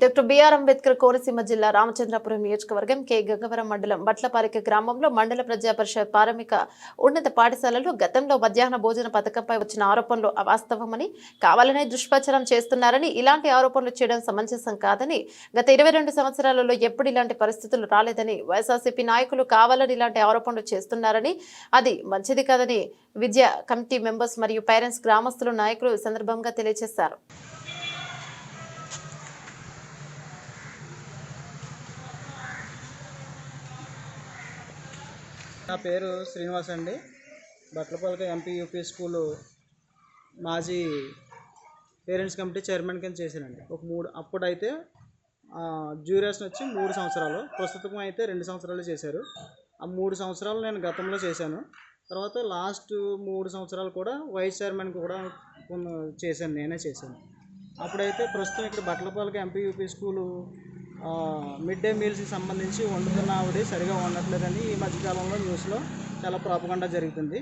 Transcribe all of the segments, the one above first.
Doctor BR Ambedkar Konaseema జిల్లా రామచంద్రపురం నియోజకవర్గం K. Gangavaram మండలం బట్లపారిక గ్రామంలో మండల ప్రజా పరిషత్ ప్రాథమిక ఉన్నత పాఠశాలలో గతంలో మధ్యాహ్న భోజన పథకంపై వచ్చిన ఆరోపణలు అవాస్తవమని కావాలనే దుష్ప్రచారం చేస్తున్నారని ఇలాంటి ఆరోపణలు చేయడం సమంజసం కాదని గత ఇరవై రెండు సంవత్సరాలలో ఎప్పుడు ఇలాంటి పరిస్థితులు రాలేదని వైఎస్ఆర్సీపీ నాయకులు కావాలని ఇలాంటి ఆరోపణలు చేస్తున్నారని అది మంచిది కాదని విద్యా కమిటీ మెంబర్స్ మరియు పేరెంట్స్ గ్రామస్తులు నాయకులు సందర్భంగా తెలియజేశారు. నా పేరు శ్రీనివాస్ అండి. బట్లపల్లి ఎంపీ యూపీ స్కూలు మాజీ పేరెంట్స్ కమిటీ చైర్మన్ కింద చేశానండి. ఒక మూడు అప్పుడైతే డ్యూరేషన్ వచ్చి మూడు సంవత్సరాలు. ప్రస్తుతం అయితే రెండు సంవత్సరాలు చేశారు. ఆ మూడు సంవత్సరాలు నేను గతంలో చేశాను. తర్వాత లాస్ట్ మూడు సంవత్సరాలు కూడా వైస్ చైర్మన్ కూడా కొన్ని చేశాను. నేనే చేశాను. అప్పుడైతే ప్రస్తుతం ఇక్కడ బట్లపాలకి MP UP school mid day మీల్స్కి సంబంధించి వండుతున్న ఆవిడ సరిగా వండట్లేదని ఈ మధ్యకాలంలో న్యూస్లో చాలా ప్రాపగండా జరుగుతుంది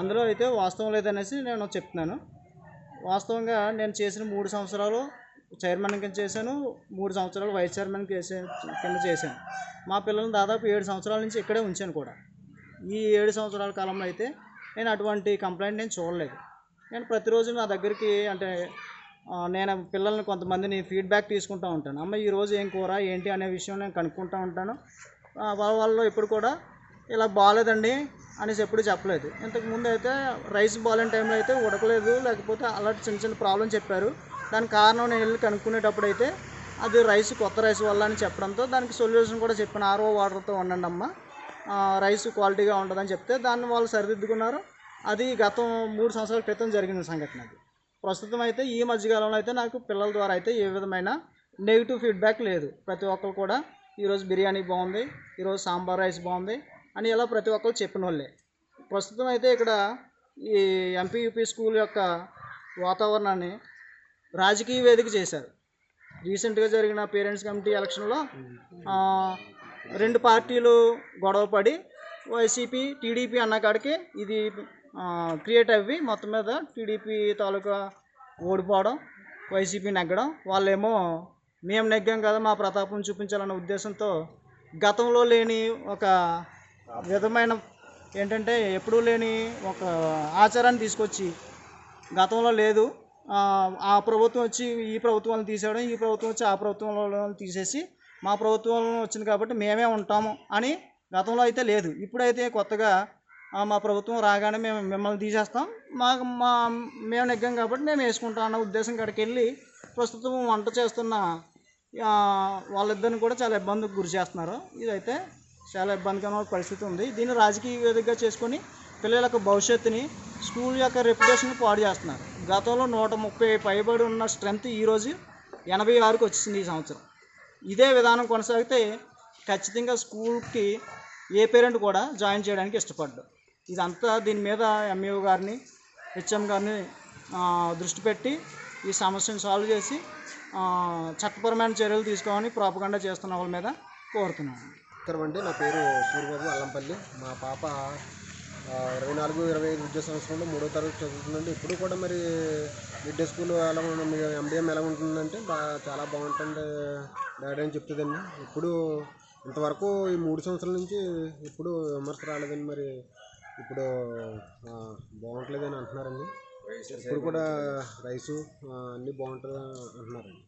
అందులో అయితే వాస్తవం లేదనేసి నేను చెప్తున్నాను. వాస్తవంగా నేను చేసిన మూడు సంవత్సరాలు చైర్మన్ కింద చేశాను మూడు సంవత్సరాలు వైస్ చైర్మన్ చేసే కింద చేశాను. మా పిల్లల్ని దాదాపు ఏడు సంవత్సరాల నుంచి ఇక్కడే ఉంచాను కూడా. ఈ ఏడు సంవత్సరాల కాలంలో అయితే నేను అటువంటి కంప్లైంట్ నేను చూడలేదు. నేను ప్రతిరోజు నా దగ్గరికి అంటే నేను పిల్లల్ని కొంతమందిని ఫీడ్బ్యాక్ తీసుకుంటూ ఉంటాను. అమ్మ ఈరోజు ఏం కూర ఏంటి అనే విషయం నేను కనుక్కుంటూ ఉంటాను. వాళ్ళ వాళ్ళు ఎప్పుడు కూడా ఇలా బాగాలేదండి అనేసి ఎప్పుడు చెప్పలేదు. ఇంతకుముందు అయితే రైస్ బాగాలేని టైంలో అయితే ఉడకలేదు లేకపోతే అలాంటి చిన్న చిన్న ప్రాబ్లం చెప్పారు. దానికి కారణం నేను వెళ్ళి కనుక్కునేటప్పుడు అయితే అది రైస్ కొత్త రైస్ వల్ల అని చెప్పడంతో దానికి సొల్యూషన్ కూడా చెప్పాను. ఆర్ఓ వాటర్తో వండండి అమ్మ. రైస్ క్వాలిటీగా ఉండదని చెప్తే దాన్ని వాళ్ళు సరిదిద్దుకున్నారు. అది గతం మూడు సంవత్సరాల క్రితం జరిగిన సంఘటన అది. ప్రస్తుతం అయితే ఈ మధ్యకాలంలో అయితే నాకు పిల్లల ద్వారా అయితే ఏ విధమైన నెగిటివ్ ఫీడ్బ్యాక్ లేదు. ప్రతి ఒక్కరు కూడా ఈరోజు బిర్యానీ బాగుంది ఈరోజు సాంబార్ రైస్ బాగుంది అని ఇలా ప్రతి ఒక్కరు చెప్పిన వాళ్ళే ప్రస్తుతం అయితే ఇక్కడ ఈ ఎంపీయూపీ స్కూల్ యొక్క వాతావరణాన్ని రాజకీయ వేదిక చేశారు. రీసెంట్గా జరిగిన పేరెంట్స్ కమిటీ ఎలక్షన్లో రెండు పార్టీలు గొడవ పడి వైసీపీ టీడీపీ అన్న కాడికి ఇది క్రియేట్ అవి మొత్తం మీద టీడీపీ తాలూకా ఓడిపోవడం వైసీపీ నెగ్గడం వాళ్ళేమో మేము నెగ్గాం కదా మా ప్రతాపం చూపించాలన్న ఉద్దేశంతో గతంలో లేని ఒక విధమైన ఏంటంటే ఎప్పుడూ లేని ఒక ఆచారాన్ని తీసుకొచ్చి గతంలో లేదు. ఆ, ప్రభుత్వం వచ్చి ఈ ప్రభుత్వాలను తీసేయడం ఈ ప్రభుత్వం వచ్చి ఆ ప్రభుత్వంలో తీసేసి మా ప్రభుత్వం వచ్చింది కాబట్టి మేమే ఉంటాము అని గతంలో అయితే లేదు. ఇప్పుడైతే కొత్తగా మా ప్రభుత్వం రాగానే మేము మిమ్మల్ని తీసేస్తాం. మాకు మా మేము నెగ్గాం కాబట్టి మేము వేసుకుంటాం అన్న ఉద్దేశం కాడికి వెళ్ళి ప్రస్తుతం వంట చేస్తున్న వాళ్ళిద్దరిని కూడా చాలా ఇబ్బందికి గురి చేస్తున్నారు. ఇదైతే చాలా ఇబ్బందికరమైన పరిస్థితి ఉంది. దీన్ని రాజకీయ వేదికగా చేసుకొని పిల్లల యొక్క భవిష్యత్తుని స్కూల్ యొక్క రెప్యుటేషన్ పాడు చేస్తున్నారు. గతంలో నూట ముప్పై పైబడి ఉన్న స్ట్రెంత్ ఈరోజు ఎనభై ఆరుకి వచ్చింది ఈ సంవత్సరం. ఇదే విధానం కొనసాగితే ఖచ్చితంగా స్కూల్కి ఏ పేరెంట్ కూడా జాయిన్ చేయడానికి ఇష్టపడ్డాడు ఇదంతా దీని మీద ఎంఈఓ గారిని హెచ్ఎం గారిని దృష్టి పెట్టి ఈ సమస్యను సాల్వ్ చేసి చట్టపరమైన చర్యలు తీసుకోమని ప్రాపగండా చేస్తున్న వాళ్ళ మీద కోరుతున్నాను. నమస్కారం అండి నా పేరు సూర్యబాబు అల్లంపల్లి. మా పాప ఇరవై నాలుగు ఇరవై ఐదు విద్యా సంవత్సరంలో మూడో తరగతి చదువుతుందండి. ఇప్పుడు కూడా మరి మిడ్ డే స్కూల్ ఎలా ఉంది మీ ఎలా ఉంటుందంటే బా చాలా బాగుంటుంది డాడీ అని చెప్తుందండి. ఇప్పుడు ఇంతవరకు ఈ మూడు సంవత్సరాల నుంచి ఇప్పుడు విమర్శ రాలేదండి మరి. ఇప్పుడు బాగుంటలేదని అంటున్నారండి. ఇప్పుడు కూడా రైసు అన్నీ బాగుంటుంది అంటున్నారండి.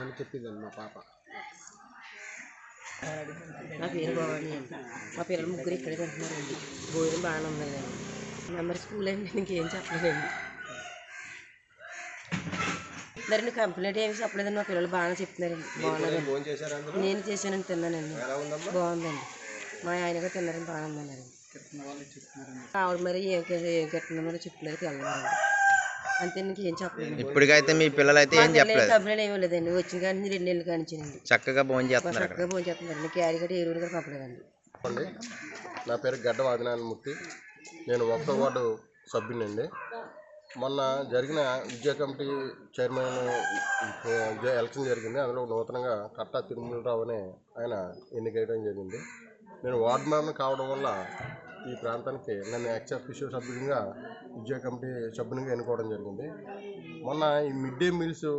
అని చెప్పిందండి మా పాప. నా పేరు అండి మా పిల్లలు ముగ్గురు ఇక్కడే తింటున్నారండి భోజనం బాగానే ఉందండి. మెంబర్ స్కూల్ అండి ఇంకేం చెప్పలేదండి. మరి నువ్వు కంప్లైంట్ ఏమి చెప్పలేదండి మా పిల్లలు బాగానే చెప్తున్నారండి. బాగున్నారండి ఫోన్ చేశారా అందరూ నేను చేశానని తిన్నానండి. బాగుందండి. మా ఆయన కూడా తిన్నారని బాగానే ఉందన్నారండి. ఆవిడ మరి ఏం ఏం కట్టిందో మరి చెప్పలేదు తెల్లవారండి అంతే ఇంకేం చెప్పలేదు. ఇప్పటికైతే మీ పిల్లలు అయితే ఏం చెప్పలేదు. కంప్లైంట్ ఏమీ లేదండి. వచ్చిన కానీ రెండు నెలలు కానిచ్చానండి చక్కగా భోజనం చేస్తున్నారు చక్కగా భోజనం చేస్తున్నారండి క్యారీ గట్రా ఎరువులు కూడా పంపలేదండి. నా పేరు గడ్డ వాదినారాయణమూర్తి నేను ఒకటో వార్డు సభ్యునండి మొన్న జరిగిన విద్యా కమిటీ చైర్మన్ ఎలక్షన్ జరిగింది. అందులో నూతనంగా కట్టా తిరుమలరావు అనే ఆయన ఎన్నికయ్యడం జరిగింది. నేను వార్డు మెంబర్ కావడం వల్ల ఈ ప్రాంతానికి నన్ను ఎక్స్ అఫీషియల్ సభ్యునిగా విద్యా కమిటీ సభ్యునిగా ఎన్నుకోవడం జరిగింది. మొన్న ఈ మిడ్ డే మీల్స్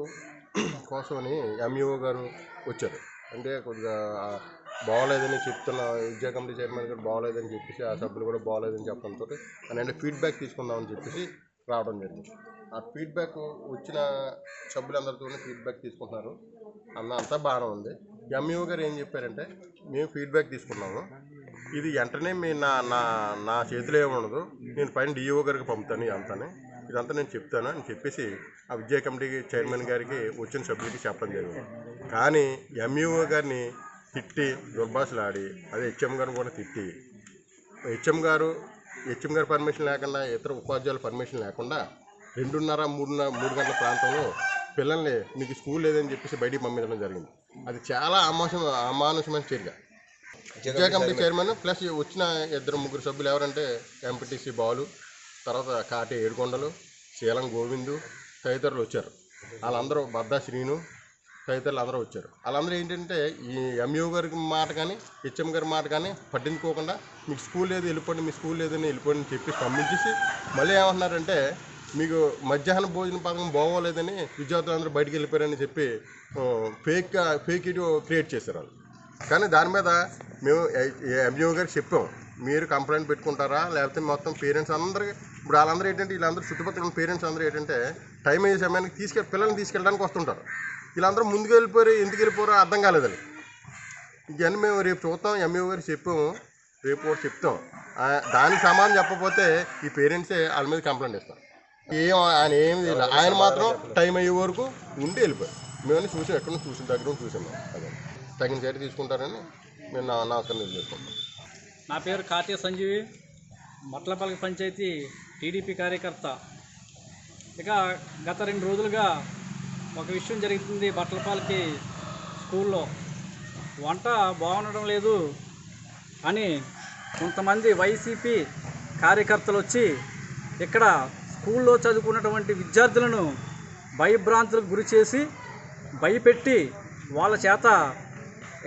కోసమని ఎంఈఓ గారు వచ్చారు. అంటే కొద్దిగా బాగోలేదని చెప్తున్న విద్యా కమిటీ చైర్మన్ గారు బాగోలేదని చెప్పేసి ఆ సభ్యులు కూడా బాగోలేదని చెప్పడంతో అంటే ఫీడ్బ్యాక్ తీసుకుందామని చెప్పేసి రావడం జరిగింది. ఆ ఫీడ్బ్యాక్ వచ్చిన సభ్యులందరితో ఫీడ్బ్యాక్ తీసుకుంటున్నారు. అన్న అంతా బాగానే ఉంది. ఎంఈఓ గారు ఏం చెప్పారంటే మేము ఫీడ్బ్యాక్ తీసుకున్నాము. ఇది వెంటనే మీ నా నా నా చేతిలో ఏమి ఉండదు. నేను పైన డిఓ గారికి పంపుతాను ఇదంతానే ఇదంతా నేను చెప్తాను అని చెప్పేసి ఆ విద్యా కమిటీ చైర్మన్ గారికి వచ్చిన సభ్యులకి చెప్పడం జరిగింది. కానీ ఎంఈఓ గారిని తిట్టి దుర్భాషలాడి అదే హెచ్ఎం గారిని కూడా తిట్టి హెచ్ఎం గారు హెచ్ఎం గారి పర్మిషన్ లేకుండా ఇతర ఉపాధ్యాయుల పర్మిషన్ లేకుండా రెండున్నర మూడున్నర మూడు గంటల ప్రాంతంలో పిల్లల్ని మీకు స్కూల్ లేదని చెప్పేసి బయటికి పంపించడం జరిగింది. అది చాలా అమానుషం అమానుషమైన చర్య. విద్యా కమిటీ చైర్మన్ ప్లస్ వచ్చిన ఇద్దరు ముగ్గురు సభ్యులు ఎవరంటే ఎంపీటీసీ బాలు తర్వాత కాటి ఏడుకొండలు శీలం గోవిందు తదితరులు వచ్చారు. వాళ్ళందరూ బద్దా శ్రీను తదితరులు అందరూ వచ్చారు. వాళ్ళందరూ ఏంటంటే ఈ ఎంయూ గారి మాట కానీ హెచ్ఎం గారి మాట కానీ పట్టించుకోకుండా మీకు స్కూల్ లేదు వెళ్ళిపోండి మీ స్కూల్ లేదని వెళ్ళిపోండి అని చెప్పి పంపించేసి మళ్ళీ ఏమంటున్నారంటే మీకు మధ్యాహ్న భోజన పథకం బాగోలేదని విద్యార్థులందరూ బయటికి వెళ్ళిపోయారని చెప్పి ఫేక్ ఫేక్ ఇటు క్రియేట్ చేశారు వాళ్ళు. కానీ దాని మీద మేము ఎంఈఓ గారికి చెప్పాం మీరు కంప్లైంట్ పెట్టుకుంటారా? లేకపోతే మొత్తం పేరెంట్స్ అందరికీ ఇప్పుడు వాళ్ళందరూ ఏంటంటే వీళ్ళందరూ చుట్టుపక్కల ఉన్న పేరెంట్స్ అందరూ ఏంటంటే టైం అయ్యే సమయానికి తీసుకెళ్ళి పిల్లల్ని తీసుకెళ్ళడానికి వస్తుంటారు. వీళ్ళందరూ ముందుకు వెళ్ళిపోయారు ఎందుకు వెళ్ళిపోయారో అర్థం కాలేదని ఇవన్నీ మేము రేపు చూస్తాం ఎంఏ గారు చెప్పాము రేపు కూడా చెప్తాం. దానికి సమాధానం చెప్పకపోతే ఈ పేరెంట్సే వాళ్ళ మీద కంప్లైంట్ ఇస్తాం ఏం ఆయన ఏమి ఆయన మాత్రం టైం అయ్యే వరకు ఉండి వెళ్ళిపోయారు. మేము చూసాం ఎక్కడి నుంచి చూసిన దగ్గర నుంచి చూసాం అదే. తగిన చర్య తీసుకుంటారని మేము నా నమస్కారం తెలియజేసుకుంటాం నా పేరు కాతే సంజీవి మట్లపల్లి పంచాయతీ టీడీపీ కార్యకర్త. ఇక గత రెండు రోజులుగా ఒక విషయం జరుగుతుంది బట్టలపాలకి స్కూల్లో. వంట బాగుండడం లేదు అని కొంతమంది వైసీపీ కార్యకర్తలు వచ్చి ఇక్కడ స్కూల్లో చదువుకున్నటువంటి విద్యార్థులను భయభ్రాంతులకు గురి చేసి భయపెట్టి వాళ్ళ చేత